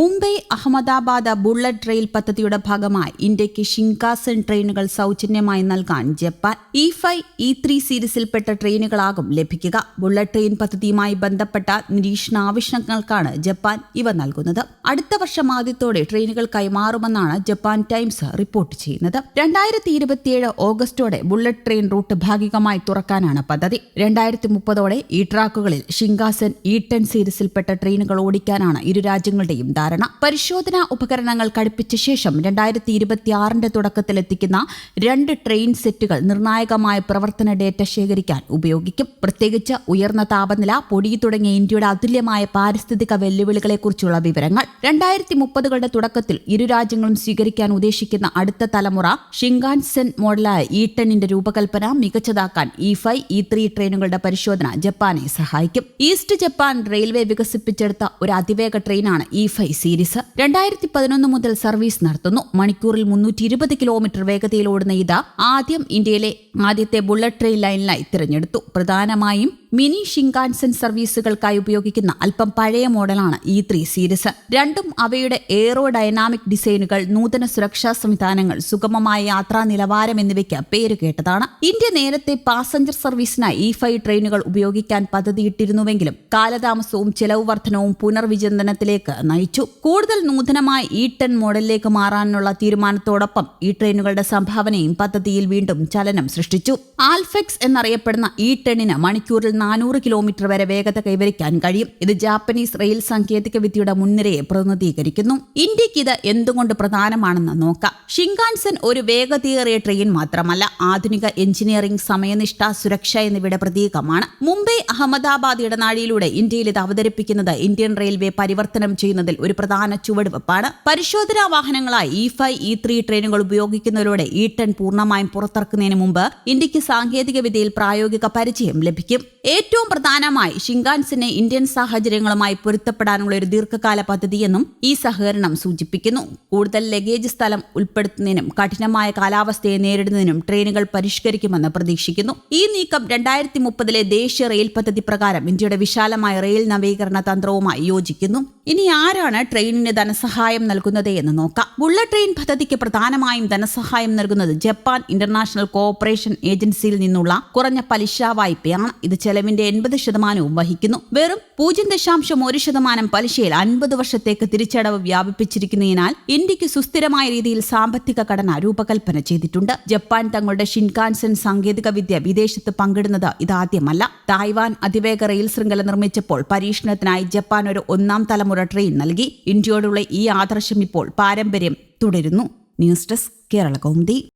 Mumbai Ahmedabad bullet rail പദ്ധതിയുടെ ഭാഗമായി ഇന്ത്യയ്ക്ക് ഷിങ്കാസൻ ട്രെയിനുകൾ സൗജന്യമായി നൽകാൻ Japan E five E three സീരീസിൽപ്പെട്ട ട്രെയിനുകളാകും ലഭിക്കുക. ബുള്ളറ്റ് ട്രെയിൻ പദ്ധതിയുമായി ബന്ധപ്പെട്ട നിരീക്ഷണാവശ്യങ്ങൾക്കാണ് ജപ്പാൻ ഇവ നൽകുന്നത്. അടുത്ത വർഷം ആദ്യത്തോടെ ട്രെയിനുകൾ കൈമാറുമെന്നാണ് ജപ്പാൻ ടൈംസ് റിപ്പോർട്ട് ചെയ്യുന്നത്. രണ്ടായിരത്തി ഇരുപത്തിയേഴ് ഓഗസ്റ്റോടെ ബുള്ളറ്റ് ട്രെയിൻ റൂട്ട് ഭാഗികമായി തുറക്കാനാണ് പദ്ധതി. രണ്ടായിരത്തി മുപ്പതോടെ ഈ ട്രാക്കുകളിൽ ഷിങ്കാസൻ ഇ ടെൻ സീരീസിൽപ്പെട്ട ട്രെയിനുകൾ ഓടിക്കാനാണ് ഇരു രാജ്യങ്ങളുടെയും ധാരണ. പരിശോധനാ ഉപകരണങ്ങൾ ഘടിപ്പിച്ച ശേഷം രണ്ടായിരത്തി ഇരുപത്തിയാറിന്റെ തുടക്കത്തിൽ എത്തിക്കുന്ന രണ്ട് ട്രെയിൻ സെറ്റുകൾ നിർണായകമായ പ്രവർത്തന ഡേറ്റ ശേഖരിക്കാൻ ഉപയോഗിക്കും. പ്രത്യേകിച്ച് ഉയർന്ന താപനില പൊടി തുടങ്ങിയ ഇന്ത്യയുടെ അതുല്യമായ പാരിസ്ഥിതിക വെല്ലുവിളികളെക്കുറിച്ചുള്ള വിവരങ്ങൾ. രണ്ടായിരത്തി മുപ്പതുകളുടെ തുടക്കത്തിൽ ഇരു രാജ്യങ്ങളും സ്വീകരിക്കാൻ ഉദ്ദേശിക്കുന്ന അടുത്ത തലമുറ ഷിങ്കാൻസെൻ മോഡലായ ഇ ടെന്നിന്റെ രൂപകൽപ്പന മികച്ചതാക്കാൻ ഇ ഫൈവ് ഇ ത്രീ ട്രെയിനുകളുടെ പരിശോധന ജപ്പാനെ സഹായിക്കും. ഈസ്റ്റ് ജപ്പാൻ റെയിൽവേ വികസിപ്പിച്ചെടുത്ത ഒരു അതിവേഗ ട്രെയിനാണ് ഇ ഫൈവ് സീരീസ് രണ്ടായിരത്തി പതിനൊന്ന് മുതൽ സർവീസ് നടത്തുന്നു. മണിക്കൂറിൽ മുന്നൂറ്റി ഇരുപത് കിലോമീറ്റർ വേഗതയിൽ ഓടുന്ന ഇത് ആദ്യം ഇന്ത്യയിലെ ആദ്യത്തെ ബുള്ളറ്റ് ട്രെയിൻ ലൈനിലായി തിരഞ്ഞെടുത്തു. പ്രധാനമായും മിനി ഷിങ്കാൻസൻ സർവീസുകൾക്കായി ഉപയോഗിക്കുന്ന അല്പം പഴയ മോഡലാണ് ഇ ത്രീ സീരീസ്. രണ്ടും അവയുടെ എയറോ ഡൈനാമിക് ഡിസൈനുകൾ നൂതന സുരക്ഷാ സംവിധാനങ്ങൾ സുഗമമായ യാത്രാ നിലവാരം എന്നിവയ്ക്ക് പേര് കേട്ടതാണ്. ഇന്ത്യ നേരത്തെ പാസഞ്ചർ സർവീസിനായി ഇ ഫൈവ് ട്രെയിനുകൾ ഉപയോഗിക്കാൻ പദ്ധതിയിട്ടിരുന്നുവെങ്കിലും കാലതാമസവും ചെലവ് വർധനവും പുനർവിചിന്തനത്തിലേക്ക് നയിച്ചു. കൂടുതൽ നൂതനമായ ഇ ടെൻ മോഡലിലേക്ക് മാറാനുള്ള തീരുമാനത്തോടൊപ്പം ഈ ട്രെയിനുകളുടെ സംഭാവനയും പദ്ധതിയിൽ വീണ്ടും ചലനം സൃഷ്ടിച്ചു. ആൽഫെക്സ് എന്നറിയപ്പെടുന്ന ഇ ടെന്നിന് മണിക്കൂറിൽ നാനൂറ് കിലോമീറ്റർ വരെ വേഗത കൈവരിക്കാൻ കഴിയും. ഇത് ജാപ്പനീസ് റെയിൽ സാങ്കേതിക വിദ്യയുടെ മുൻനിരയെ പ്രതിനിധീകരിക്കുന്നു. ഇന്ത്യയ്ക്ക് ഇത് എന്തുകൊണ്ട് പ്രധാനമാണെന്ന് നോക്കാം. ഷിങ്കാൻസൻ ഒരു വേഗതയേറിയ ട്രെയിൻ മാത്രമല്ല ആധുനിക എഞ്ചിനീയറിംഗ് സമയനിഷ്ഠ സുരക്ഷ എന്നിവയുടെ പ്രതീകമാണ്. മുംബൈ അഹമ്മദാബാദ് ഇടനാഴിയിലൂടെ ഇന്ത്യയിൽ ഇത് അവതരിപ്പിക്കുന്നത് ഇന്ത്യൻ റെയിൽവേ പരിവർത്തനം ചെയ്യുന്നതിൽ ഒരു പ്രധാന ചുവടുവെപ്പാണ്. പരിശോധനാ വാഹനങ്ങളായി ഇ ഫൈവ് ഇ ത്രീ ട്രെയിനുകൾ ഉപയോഗിക്കുന്നതിലൂടെ ഇ ടെൻ പൂർണമായും പുറത്തിറക്കുന്നതിന് മുമ്പ് ഇന്ത്യയ്ക്ക് സാങ്കേതിക വിദ്യയിൽ പ്രായോഗിക പരിചയം ലഭിക്കും. ഏറ്റവും പ്രധാനമായി ഷിങ്കാൻസിനെ ഇന്ത്യൻ സാഹചര്യങ്ങളുമായി പൊരുത്തപ്പെടാനുള്ള ഒരു ദീർഘകാല പദ്ധതിയെന്നും ഈ സഹകരണം സൂചിപ്പിക്കുന്നു. കൂടുതൽ ലഗേജ് സ്ഥലം ഉൾപ്പെടുത്തുന്നതിനും കഠിനമായ കാലാവസ്ഥയെ നേരിടുന്നതിനും ട്രെയിനുകൾ പരിഷ്കരിക്കുമെന്ന് പ്രതീക്ഷിക്കുന്നു. ഈ നീക്കം രണ്ടായിരത്തി മുപ്പതിലെ ദേശീയ റെയിൽ പദ്ധതി പ്രകാരം ഇന്ത്യയുടെ വിശാലമായ റെയിൽ നവീകരണ തന്ത്രവുമായി യോജിക്കുന്നു. ഇനി ആരാണ് ട്രെയിനിന് ധനസഹായം നൽകുന്നത് എന്ന് നോക്കാം. ബുള്ളറ്റ് ട്രെയിൻ പദ്ധതിക്ക് പ്രധാനമായും ധനസഹായം നൽകുന്നത് ജപ്പാൻ ഇന്റർനാഷണൽ കോഓപ്പറേഷൻ ഏജൻസിയിൽ നിന്നുള്ള കുറഞ്ഞ പലിശ വായ്പയാണ്. ഇത് ചെലവിന്റെ എൺപത് ശതമാനവും വഹിക്കുന്നു. വെറും പൂജ്യം ദശാംശം ഒരു ശതമാനം പലിശയിൽ അൻപത് വർഷത്തേക്ക് തിരിച്ചടവ് വ്യാപിപ്പിച്ചിരിക്കുന്നതിനാൽ ഇന്ത്യയ്ക്ക് സുസ്ഥിരമായ രീതിയിൽ സാമ്പത്തിക ഘടന രൂപകൽപ്പന ചെയ്തിട്ടുണ്ട്. ജപ്പാൻ തങ്ങളുടെ ഷിൻകാൻസൻ സാങ്കേതിക വിദ്യ വിദേശത്ത് പങ്കിടുന്നത് ഇതാദ്യമല്ല. തായ്വാൻ അതിവേഗ റെയിൽ ശൃംഖല നിർമ്മിച്ചപ്പോൾ പരീക്ഷണത്തിനായി ജപ്പാൻ ഒരു ഒന്നാം തലമുറ ട്രെയിൻ നൽകി. ഇന്ത്യയോടുള്ള ഈ ആദർശം ഇപ്പോൾ പാരമ്പര്യം തുടരുന്നു. News desk Kerala Kaumudi.